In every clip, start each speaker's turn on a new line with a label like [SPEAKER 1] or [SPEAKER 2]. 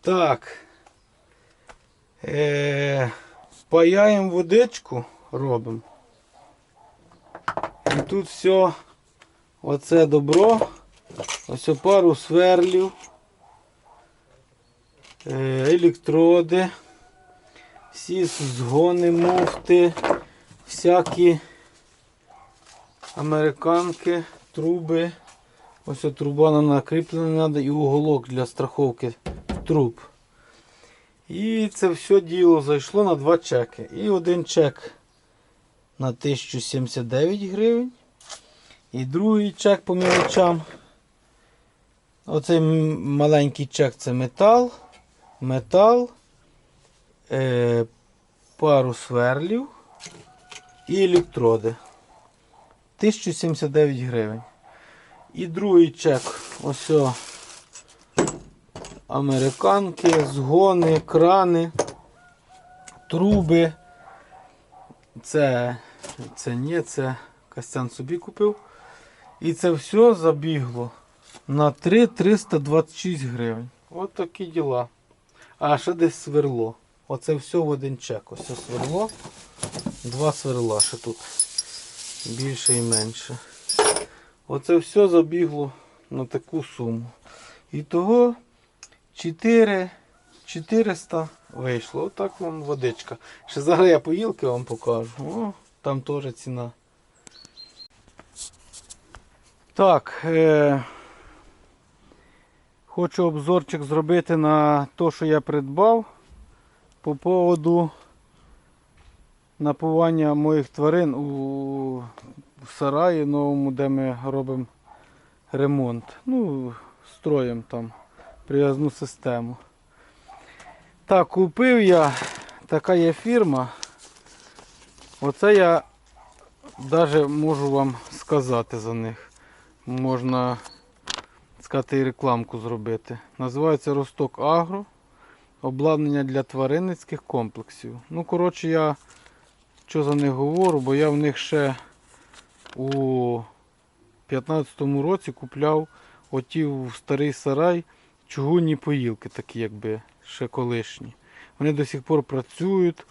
[SPEAKER 1] Так. Е, паяємо водичку, робимо. І тут все, оце добро. Ось пару сверлів, е, електроди, всі згони, муфти, всякі американки, труби. Ось от труба нам накріплена треба і уголок для страховки труб. І це все діло зайшло на два чеки. І один чек на 1079 гривень. І другий чек по мілочам. Оцей маленький чек це метал, метал, е, пару сверлів і електроди. 1079 гривень. І другий чек. Ось американки, згони, крани, труби. Це, це ні, це Костян собі купив. І це все забігло на 3 326 гривень. От такі діла. А ще десь сверло. Оце все в один чек. Ось сверло. Два сверла ще тут. Більше і менше. Оце все забігло на таку суму. І того 4 400 вийшло. Отак вам водичка. Ще зараз я поїлки вам покажу. О, там теж ціна. Так. Е- хочу обзорчик зробити на те, що я придбав по поводу напування моїх тварин у сараї новому, де ми робимо ремонт. Ну, строїмо там прив'язну систему. Так, купив я, така є фірма. Оце я навіть можу вам сказати за них. Можна сказати і рекламку зробити. Називається Росток Агро. Обладнання для тваринницьких комплексів. Ну, коротше, я що за них говорю, бо я в них ще у 15-му році купляв оті в старий сарай чугунні поїлки, такі якби ще колишні. Вони до сих пор працюють.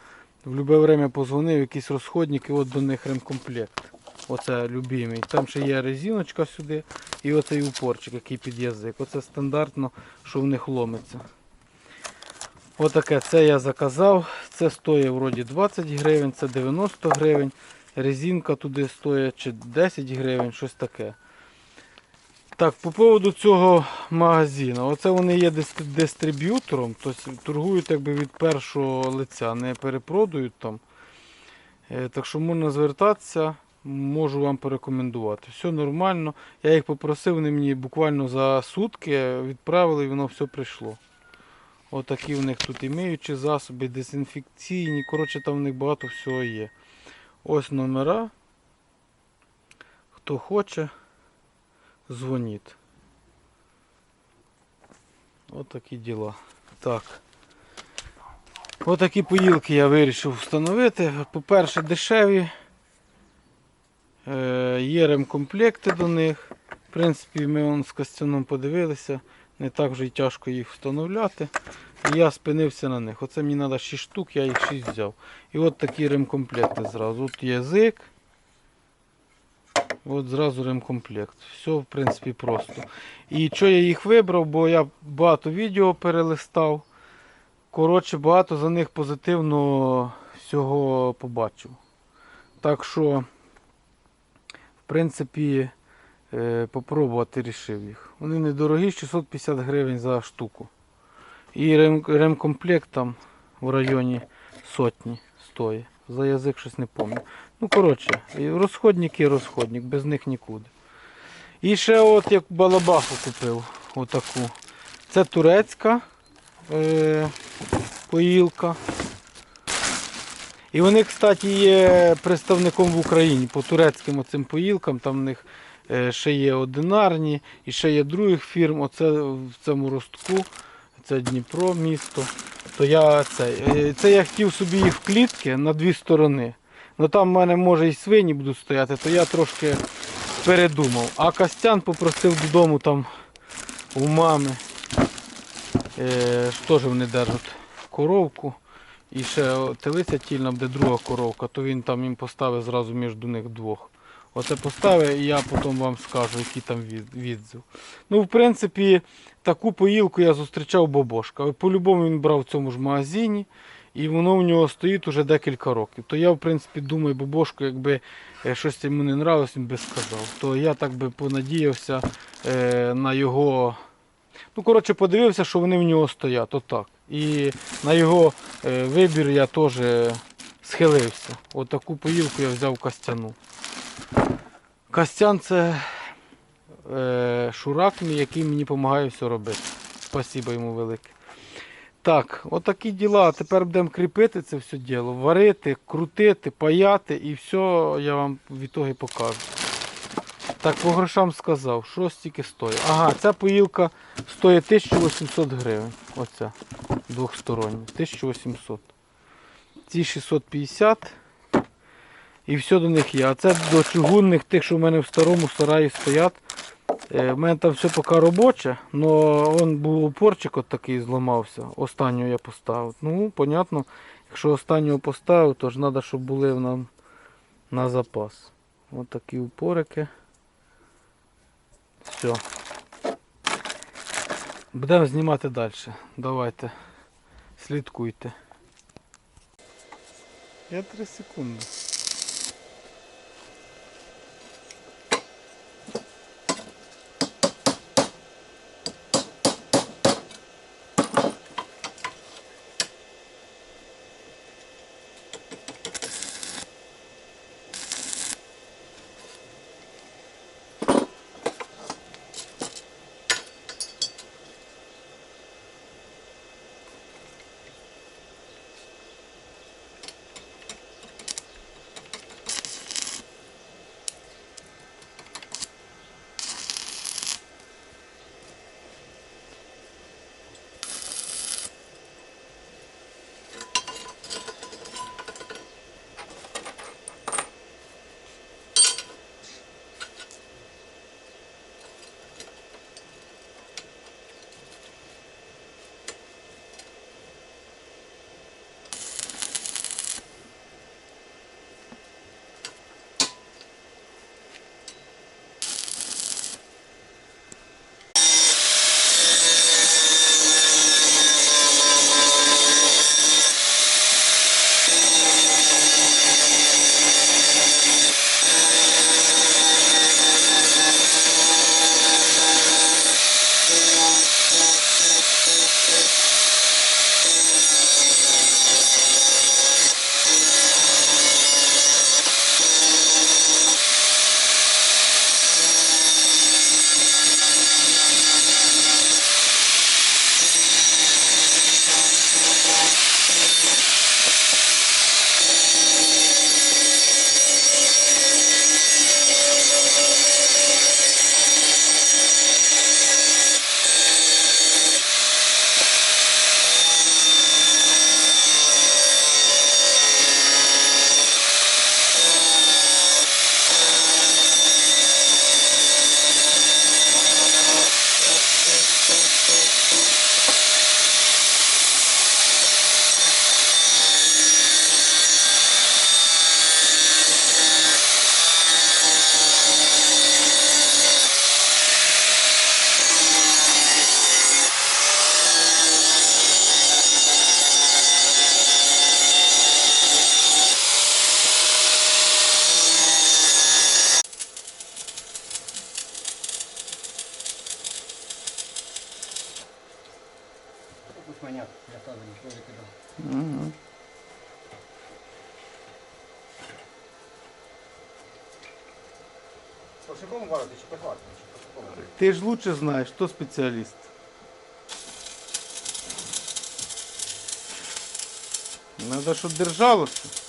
[SPEAKER 1] В будь-яке время позвонив, якісь розходники, от до них ремкомплект. Оце любимий. Там ще є резиночка сюди і оцей упорчик, який під язик. Оце стандартно, що в них ломиться. Отаке це я заказав. Це стоїть вроді 20 гривень, це 90 гривень. Резинка туди стоїть чи 10 гривень, щось таке. Так, по поводу цього магазину. Оце вони є дистриб'ютором, тобто торгують якби від першого лиця, не перепродають там. Е, Так що можна звертатися, можу вам порекомендувати. Все нормально. Я їх попросив, вони мені буквально за сутки відправили і воно все прийшло. Отакі в них тут і миючі засоби, дезінфекційні. Коротше, там в них багато всього є. Ось номера. Хто хоче, дзвоніть. Отакі діла. Так. Отакі поїлки я вирішив встановити. По-перше, дешеві. Е, є ремкомплекти до них. В принципі, ми з Костяном подивилися. Не так вже й тяжко їх встановляти. І я спинився на них. Оце мені треба 6 штук, я їх 6 взяв. І от такі ремкомплекти зразу. От язик. От зразу ремкомплект. Все, в принципі, просто. І що я їх вибрав, бо я багато відео перелистав. Коротше, багато за них позитивно всього побачив. Так що, в принципі, попробувати рішив їх. Вони недорогі, 650 гривень за штуку. І рем, ремкомплект там в районі сотні стоїть. За язик щось не пам'ятаю. Ну, коротше, розходник і розходник, без них нікуди. І ще от як балабаху купив. Отаку. Це турецька е, поїлка. І вони, кстати, є представником в Україні по турецьким оцим поїлкам. Там в них е, ще є одинарні і ще є других фірм. Оце в цьому ростку. Це Дніпро місто. То я це, е, це я хотів собі їх в клітки на дві сторони. Ну там в мене може і свині будуть стояти, то я трошки передумав. А Костян попросив додому там у мами Е, ж теж вони держать коровку. І ще телиця тільна, буде друга коровка, то він там їм поставить зразу між них двох. Оце поставив і я потім вам скажу, який там відзив. Ну, в принципі, таку поїлку я зустрічав у бабошка. По-любому він брав в цьому ж магазині, і воно в нього стоїть уже декілька років. То я, в принципі, думаю, бабошку, якби е, щось йому не нравилось, він би сказав. То я так би понадіявся е, на його. Ну, коротше, подивився, що вони в нього стоять, отак. І на його е, вибір я теж схилився. Отаку поїлку я взяв костяну. Костян це е, шурак який мені допомагає все робити. Спасибо йому велике. Так, отакі діла. Тепер будемо кріпити це все діло, варити, крутити, паяти і все я вам в ітогі покажу. Так, по грошам сказав, що стільки стоїть. Ага, ця поїлка стоїть 1800 гривень. Оця двохстороння. 1800. Ці 650. І все до них є. А це до чугунних, тих, що в мене в старому сараї стоять. Е, В мене там все поки робоче, але був упорчик от такий зламався. Останнього я поставив. Ну, понятно, якщо останнього поставив, то ж треба, щоб були нам на запас. Ось такі упорики. Все. Будемо знімати далі. Давайте. Слідкуйте. Я 3 секунди.
[SPEAKER 2] По
[SPEAKER 1] же лучше знаєш, хто спеціаліст. Надо, щоб держалося.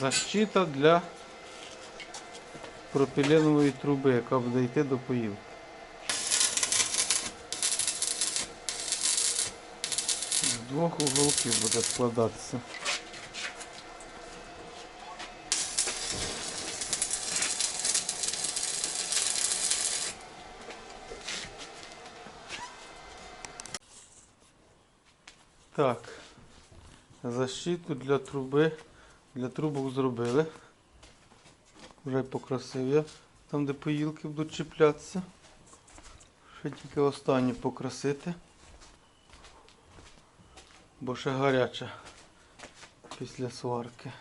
[SPEAKER 1] Защита для пропіленової труби, яка буде йти до поїлки. З двох уголків буде складатися. Так. Защиту для труби, для трубок зробили. Вже покрасив я. Там, де поїлки будуть чіплятися. Ще тільки останні покрасити. Бо ще гаряча після сварки.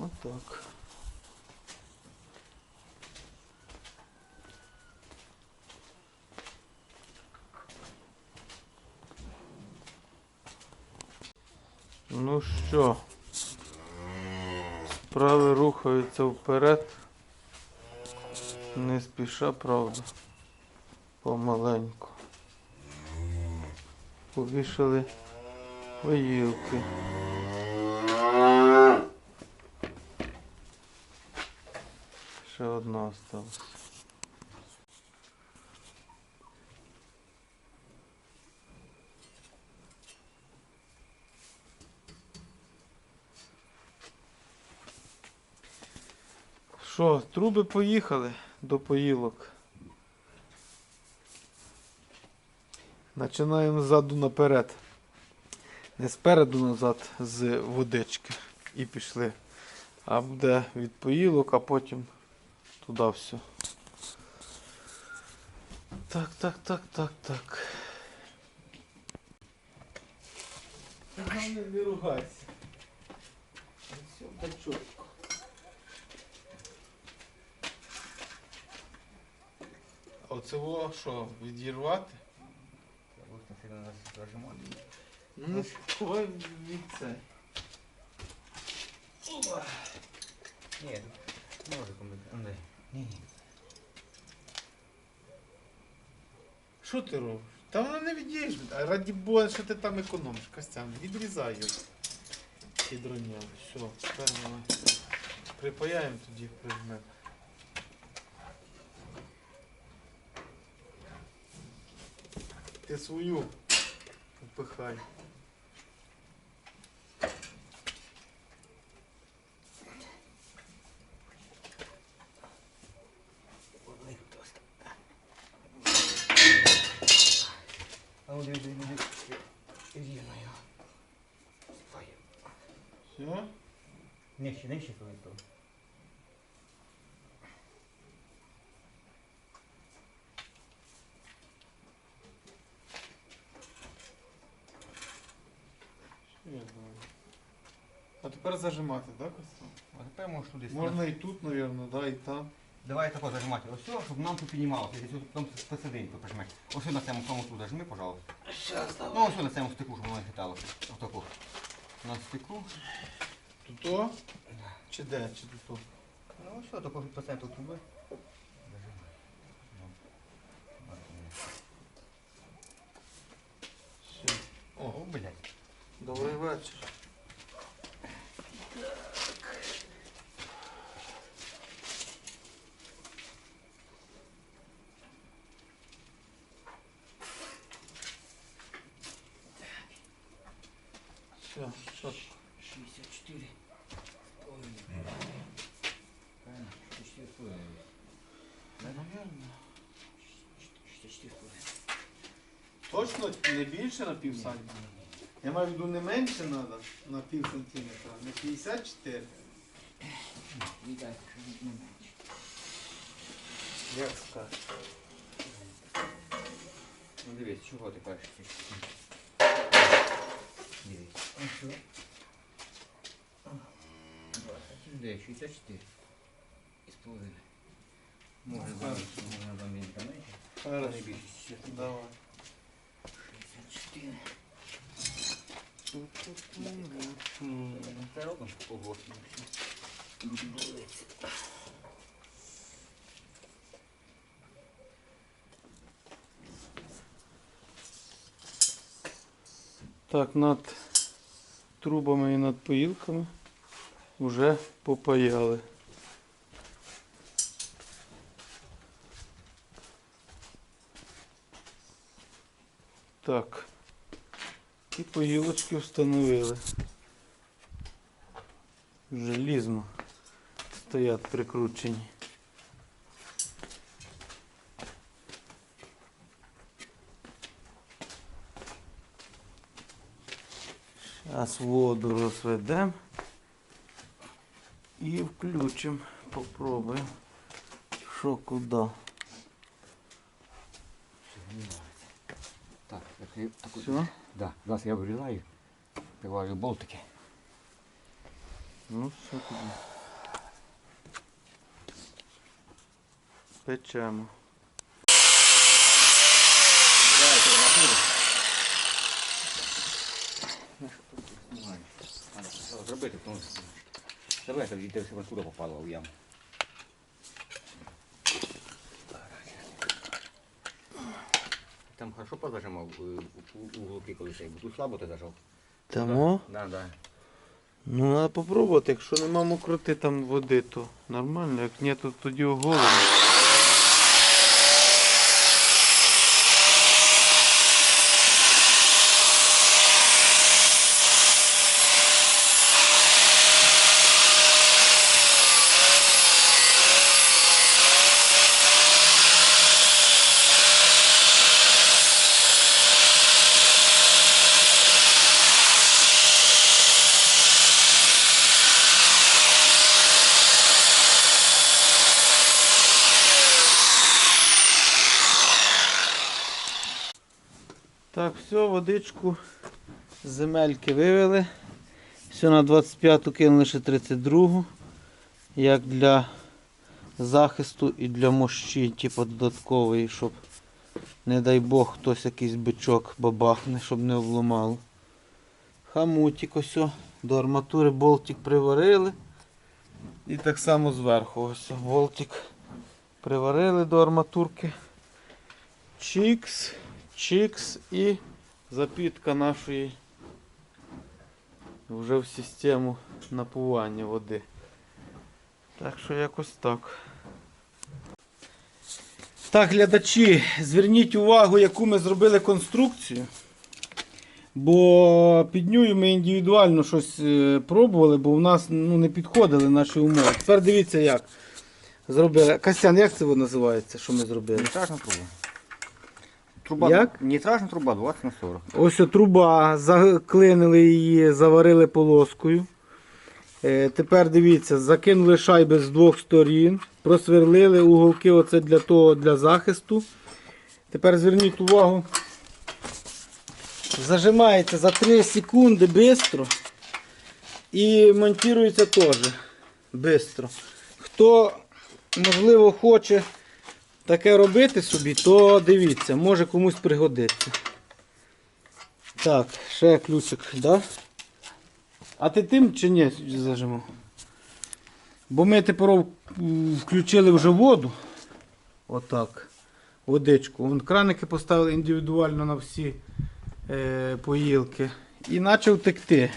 [SPEAKER 1] Отак. Ну що, справи рухаються вперед. Не спіша, правда. Помаленьку. Повішали виїлки. Ще одна осталась. Що, труби поїхали до поїлок. Починаємо ззаду наперед. Не спереду назад з водички. І пішли. А буде від поїлок, а потім туди все. Так, так, так, так, так. Не ругайся. Все буде чітко. А що, відірвати? Ну сховай від це.
[SPEAKER 2] Ні, може комусь. Андрей. Ні, ні.
[SPEAKER 1] Що ти робиш? Та воно не від'їж. А раді Бога, що ти там економиш, Костян. Відрізай його. Хідроня. Все, тепер давай. Припаяємо тоді прижмемо. Ти свою впихай.
[SPEAKER 2] Одних просто. А ну дивись, дивись, дивись. Рівно його. Фай.
[SPEAKER 1] Все?
[SPEAKER 2] Нижче, нижче коли то.
[SPEAKER 1] Я думаю. А тепер зажимати, так, Костян?
[SPEAKER 2] А тепер можеш туди
[SPEAKER 1] Можна і тут, мабуть, да, і там.
[SPEAKER 2] Давай тако зажимати. Ось все, щоб нам тут піднімалося. Десь тут там посерединку прижми. Ось на цьому тому тут зажми, пожалуйста.
[SPEAKER 1] Щас
[SPEAKER 2] Ну ось на цьому стику, щоб воно не хиталося. Отаку. На стику.
[SPEAKER 1] Тут о? Чи де? Чи тут? о?
[SPEAKER 2] Ну ось все, тако труби. Ну.
[SPEAKER 1] Все.
[SPEAKER 2] О, о, блядь.
[SPEAKER 1] Добрий вечір. Все, що?
[SPEAKER 2] 64. Правильно? 64 с половиной.
[SPEAKER 1] Наверно.
[SPEAKER 2] 64 с.
[SPEAKER 1] Точно не більше на пів сантиметра? Я маю в виду не менше треба на пів сантиметра, не 54.
[SPEAKER 2] Видать, что не меньше.
[SPEAKER 1] Як скажеш?
[SPEAKER 2] Ну дивись, чого ти кажеш? Дивись. Ось що. 29, 64. І з половиною. Може бути, можна. Не більше, 64.
[SPEAKER 1] Давай.
[SPEAKER 2] 64. Це робимо по 8. Буде болеться.
[SPEAKER 1] Так, над трубами і над поїлками вже попаяли. Так. І поїлочки встановили. Желізно стоять прикручені. Зараз воду розведемо і включимо. Попробуємо. Що куди.
[SPEAKER 2] Так, так,
[SPEAKER 1] Все?
[SPEAKER 2] Да, зараз я вирізаю, виварю болтики.
[SPEAKER 1] Ну все тоді. Печемо.
[SPEAKER 2] Зробити, тому що... Давай, тоді де температура попала в яму. Там хорошо позажимав углуки у- уголки коли цей, бо тут слабо ти зажав.
[SPEAKER 1] Тому?
[SPEAKER 2] Да, да.
[SPEAKER 1] Ну треба спробувати, Якщо нема мокроти там води, то нормально. Як ні, то тоді оголено. Так, все, водичку з земельки вивели. Все на 25-ту кинули ще 32-гу. Як для захисту і для мощі, типу додаткової, щоб, не дай Бог, хтось якийсь бичок бабахне, щоб не обломало. Хамутик ось до арматури болтик приварили. І так само зверху ось болтик приварили до арматурки. Чікс, чікс і запітка нашої вже в систему напування води. Так що якось так. Так, глядачі, зверніть увагу, яку ми зробили конструкцію. Бо під нею ми індивідуально щось е, пробували, бо в нас ну, не підходили наші умови. Тепер дивіться як. Зробили. Костян, як це називається, що ми зробили?
[SPEAKER 2] Нітражна труба.
[SPEAKER 1] Як?
[SPEAKER 2] Нітражна труба 20 на 40.
[SPEAKER 1] Ось о, труба, заклинили її, заварили полоскою. Е, тепер дивіться, закинули шайби з двох сторін, просверлили уголки оце для того, для захисту. Тепер зверніть увагу. Зажимається за 3 секунди швидко і монтується теж швидко. Хто, можливо, хоче таке робити собі, то дивіться, може комусь пригодиться. Так, ще ключик, да? А ти тим чи ні зажимав? Бо ми тепер включили вже воду. Отак. Водичку. Вон краники поставили індивідуально на всі е, поїлки. І почав текти.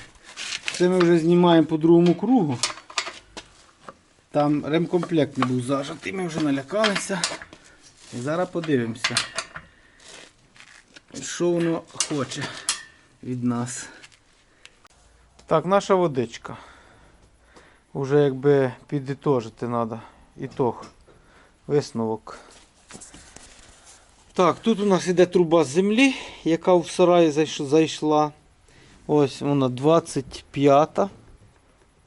[SPEAKER 1] Це ми вже знімаємо по другому кругу. Там ремкомплект не був зажатий, ми вже налякалися. І зараз подивимося, що воно хоче від нас. Так, наша водичка. Уже якби підітожити треба. Ітог. Висновок. Так, тут у нас іде труба з землі, яка в сараї зайшла. Ось вона 25-та.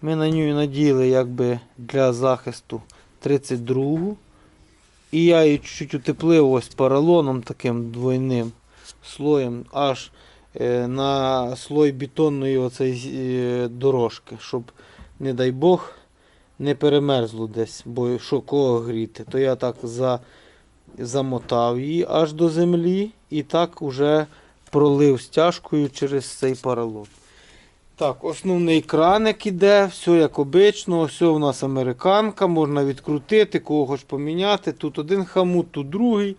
[SPEAKER 1] Ми на ній наділи якби для захисту 32. І я її чуть-чуть утеплив ось поролоном таким двойним слоєм аж е, на слой бетонної оцей, е, дорожки, щоб, не дай Бог, не перемерзло десь, бо що кого гріти, то я так за, замотав її аж до землі і так уже пролив стяжкою через цей поролон. Так, основний краник іде, все як обично, все у нас американка, можна відкрутити, кого хоч поміняти. Тут один хамут, тут другий.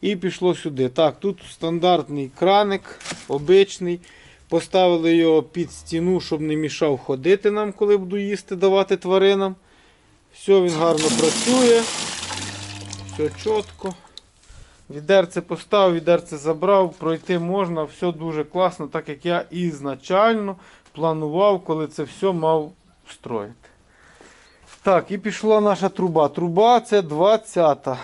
[SPEAKER 1] І пішло сюди. Так, тут стандартний краник, обичний. Поставили його під стіну, щоб не мішав ходити нам, коли буду їсти, давати тваринам. Все, він гарно працює. Все чітко. Відерце поставив, відерце забрав, пройти можна, все дуже класно, так як я ізначально планував, коли це все мав встроїти. Так, і пішла наша труба. Труба це 20-та.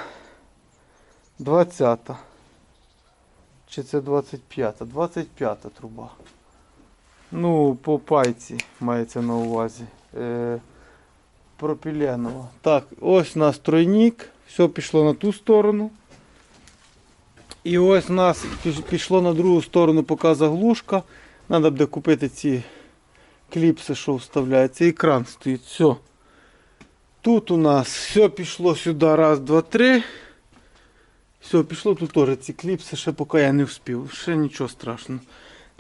[SPEAKER 1] 20-та. Чи це 25-та? 25-та труба. Ну, по пайці мається на увазі. Е, пропіленова. Так, ось у тройник. Все пішло на ту сторону. І ось у нас пішло на другу сторону поки заглушка. Треба буде купити ці кліпси, що вставляються. І кран стоїть. Все. Тут у нас все пішло сюди. Раз, два, три. Все, пішло тут теж ці кліпси, ще поки я не вспів. Ще нічого страшного.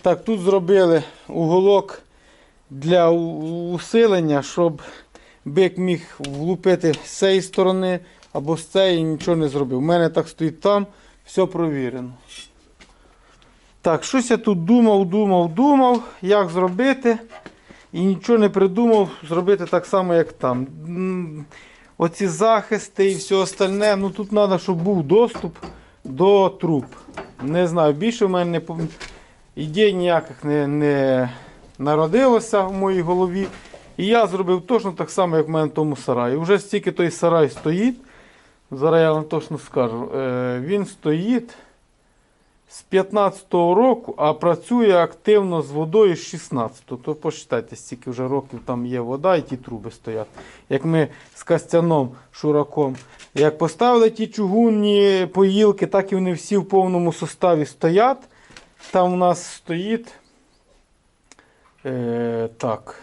[SPEAKER 1] Так, тут зробили уголок для усилення, щоб бик міг влупити з цієї сторони або з цієї і нічого не зробив. У мене так стоїть там, все провірено. Так, щось я тут думав, думав, думав, як зробити. І нічого не придумав зробити так само, як там. Оці захисти і все остальне. Ну тут треба, щоб був доступ до труб. Не знаю, більше в мене не ідей ніяких не, не народилося в моїй голові. І я зробив точно так само, як в мене в тому сараї. Вже стільки той сарай стоїть. Зараз я вам точно скажу. Е, він стоїть з 15-го року, а працює активно з водою з 16-го. То посчитайте, стільки вже років там є вода і ті труби стоять. Як ми з Костяном Шураком. Як поставили ті чугунні поїлки, так і вони всі в повному составі стоять. Там у нас стоїть е, так,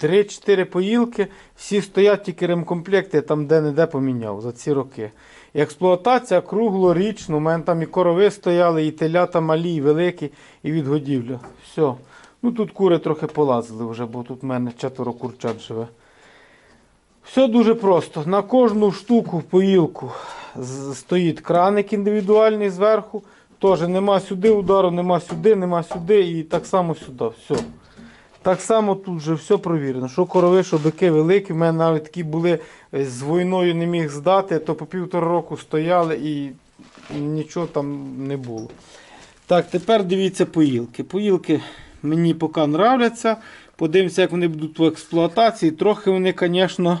[SPEAKER 1] 3-4 поїлки, всі стоять тільки ремкомплекти, там де-не-де поміняв за ці роки. Експлуатація круглорічна, у мене там і корови стояли, і телята малі, і великі, і відгодівля. Все. Ну тут кури трохи полазили вже, бо тут в мене четверо курчат живе. Все дуже просто. На кожну штуку поїлку стоїть краник індивідуальний зверху. Теж нема сюди удару, нема сюди, нема сюди і так само сюди. Все. Так само тут вже все провірено. Що корови, що бики великі. У мене навіть такі були е, з війною не міг здати, то по півтора року стояли і нічого там не було. Так, тепер дивіться поїлки. Поїлки мені поки нравляться. Подивимося, як вони будуть в експлуатації. Трохи вони, звісно,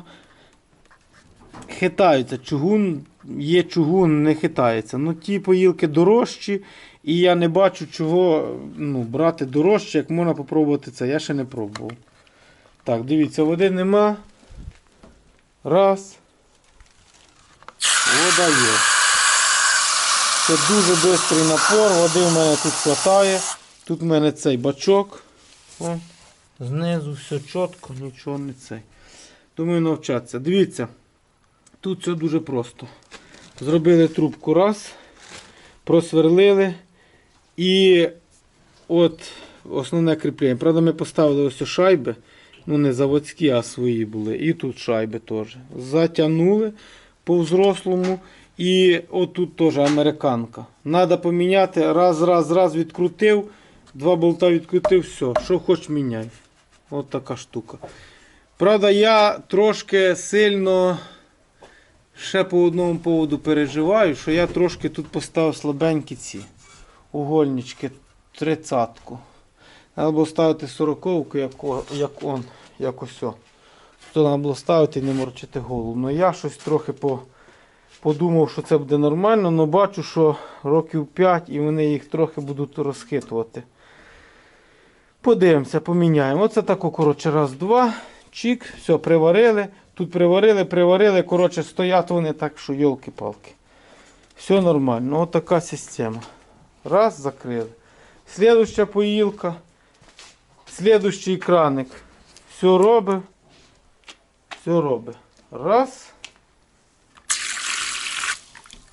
[SPEAKER 1] хитаються. Чугун є чугун, не хитається. Ну ті поїлки дорожчі, і я не бачу, чого ну, брати дорожче, як можна попробувати це. Я ще не пробував. Так, дивіться, води нема. Раз. Вода є. Це дуже швидкий напор, води в мене тут хватає. Тут в мене цей бачок. О, знизу все чітко, нічого не цей. Думаю, навчатися. Дивіться, тут все дуже просто. Зробили трубку раз, просверлили. І от основне кріплення. Правда, ми поставили ось шайби. Ну, не заводські, а свої були. І тут шайби теж. Затягнули по-взрослому. І отут теж американка. Треба поміняти. Раз, раз, раз відкрутив. Два болта відкрутив, все. Що хоч міняй. От така штука. Правда, я трошки сильно ще по одному поводу переживаю, що я трошки тут поставив слабенькі ці угольнички, тридцятку. Треба ставити сороковку, як, як он, як ось. То треба було ставити і не морочити голову. Ну я щось трохи по, подумав, що це буде нормально, але бачу, що років 5 і вони їх трохи будуть розхитувати. Подивимося, поміняємо. Оце тако, коротше, раз, два. Чик, все, приварили. Тут приварили, приварили. Коротше, стоять вони так, що йолки-палки. Все нормально. Ось така система. Раз, закрили. Слідуща поїлка. Слідущий краник. Все робить. Все робить. Раз.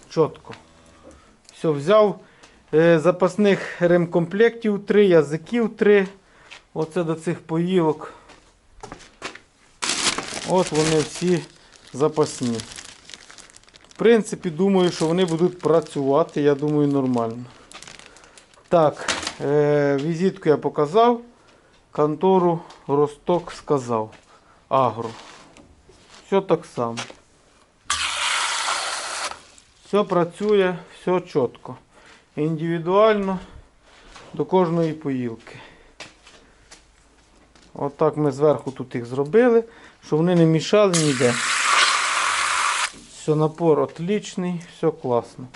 [SPEAKER 1] Чітко. Все, взяв е, запасних ремкомплектів 3, язиків 3. Оце до цих поїлок. От вони всі запасні. В принципі, думаю, що вони будуть працювати, я думаю, нормально. Так, Е, візитку я показав. Контору Росток сказав. Агро. Все так само. Все працює, все чітко. Індивідуально до кожної поїлки. Отак ми зверху тут їх зробили, щоб вони не мішали ніде. Все, напор отличний, все класно.